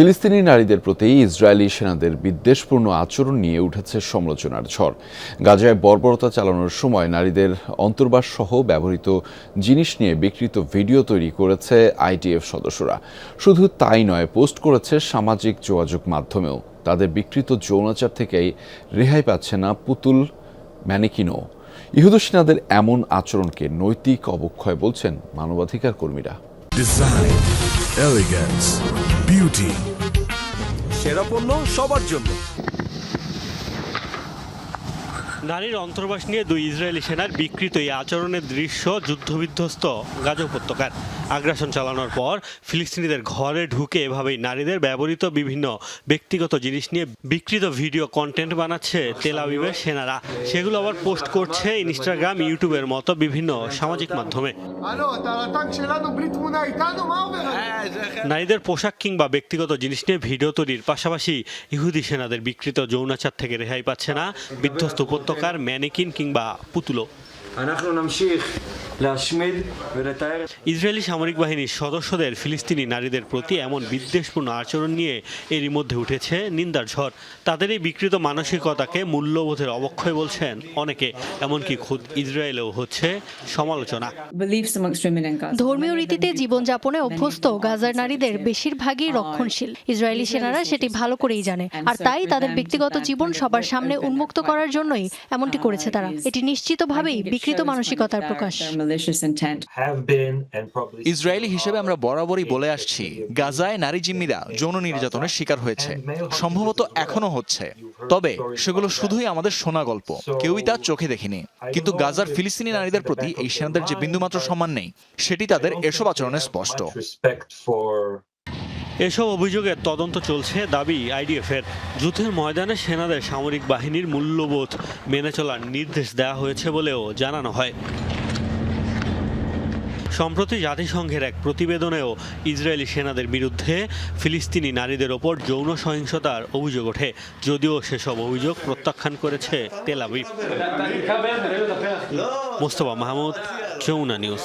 ফিলিস্তিনি নারীদের প্রতি ইসরায়েলি সেনাদের বিদ্বেষপূর্ণ আচরণ নিয়ে উঠেছে সমালোচনার ঝড়। গাজায় বর্বরতা চালানোর সময় নারীদের অন্তর্বাস সহ ব্যবহৃত জিনিস নিয়ে বিকৃত ভিডিও তৈরি করেছে আইটিএফ সদস্যরা। শুধু তাই নয়, পোস্ট করেছে সামাজিক যোগাযোগ মাধ্যমেও। তাদের বিকৃত যৌনাচার থেকেই রেহাই পাচ্ছে না পুতুল ম্যানিকিনও। ইহুদু সেনাদের এমন আচরণকে নৈতিক অবক্ষয় বলছেন মানবাধিকার কর্মীরা ডিজাইন এলিগেন্স বিউটি সেরা পণ্য সবার জন্য। নারীর অন্তর্বাস নিয়ে দুই ইসরায়েলি সেনার বিকৃত এই আচরণের দৃশ্য যুদ্ধবিধ্বস্ত গাজ উপত্যকার। আগ্রাসন চালানোর পর ফিলিস্তিনিদের ঘরে ঢুকে এভাবেই নারীদের ব্যবহৃত বিভিন্ন ব্যক্তিগত জিনিস নিয়ে বিকৃত ভিডিও কন্টেন্ট বানাচ্ছে তেলাবিবের সেনারা। সেগুলো আবার পোস্ট করছে ইনস্টাগ্রাম, ইউটিউবের মতো বিভিন্ন সামাজিক মাধ্যমে। নারীদের পোশাক কিংবা ব্যক্তিগত জিনিস নিয়ে ভিডিও তৈরির পাশাপাশি ইহুদি সেনাদের বিকৃত যৌনাচার থেকে রেহাই পাচ্ছে না। বিধ্বস্ত উপত্যকা উপত্যকার ম্যানিকিন কিংবা পুতুলো। ইসরায়েলি সামরিক বাহিনীর সদস্যদের ফিলিস্তিনি নারীদের প্রতি এমন বিদ্বেষপূর্ণ আচরণ নিয়ে এরই মধ্যে উঠেছে নিন্দার ঝড়। তাদের এই বিকৃত মানসিকতাকে মূল্যবোধের অবক্ষয় বলছেন অনেকে এমনকি খুদ ইসরায়েলেও হচ্ছে সমালোচনা। ধর্মীয় রীতিতে জীবনযাপনে অভ্যস্ত গাজার নারীদের বেশিরভাগই রক্ষণশীল। ইসরায়েলি সেনারা সেটি ভালো করেই জানে আর তাই তাদের ব্যক্তিগত জীবন সবার সামনে উন্মুক্ত করার জন্যই এমনটি করেছে তারা। এটি নিশ্চিতভাবেই বিকৃত মানসিকতার প্রকাশ। Their malicious intent. have been and probably Israeli হিসেবে আমরা বরাবরই বলে আসছি গাজায় নারী জিম্মিরা যৌন নির্যাতনের শিকার হয়েছে। সম্ভবত এখনও হচ্ছে। তবে সেগুলো শুধুই আমাদের শোনা গল্প। কেউই তা চোখে দেখিনি। কিন্তু গাজার ফিলিস্তিনি নারীদের প্রতি এই সেনাদের যে বিন্দুমাত্র সম্মান নেই সেটি তাদের এসব আচরণে স্পষ্ট। এসব অভিযোগের তদন্ত চলছে দাবি আইডিএফের। যুদ্ধের ময়দানে সেনাদের সামরিক বাহিনীর মূল্যবোধ মেনে চলার নির্দেশ দেওয়া হয়েছে বলেও জানানো হয়। সম্প্রতি জাতিসংঘের এক প্রতিবেদনেও ইসরায়েলি সেনাদের বিরুদ্ধে ফিলিস্তিনি নারীদের ওপর যৌন সহিংসতার অভিযোগ ওঠে। যদিও সেসব অভিযোগ প্রত্যাখ্যান করেছে তেলাবি মোস্তফা মাহমুদ যমুনা নিউজ।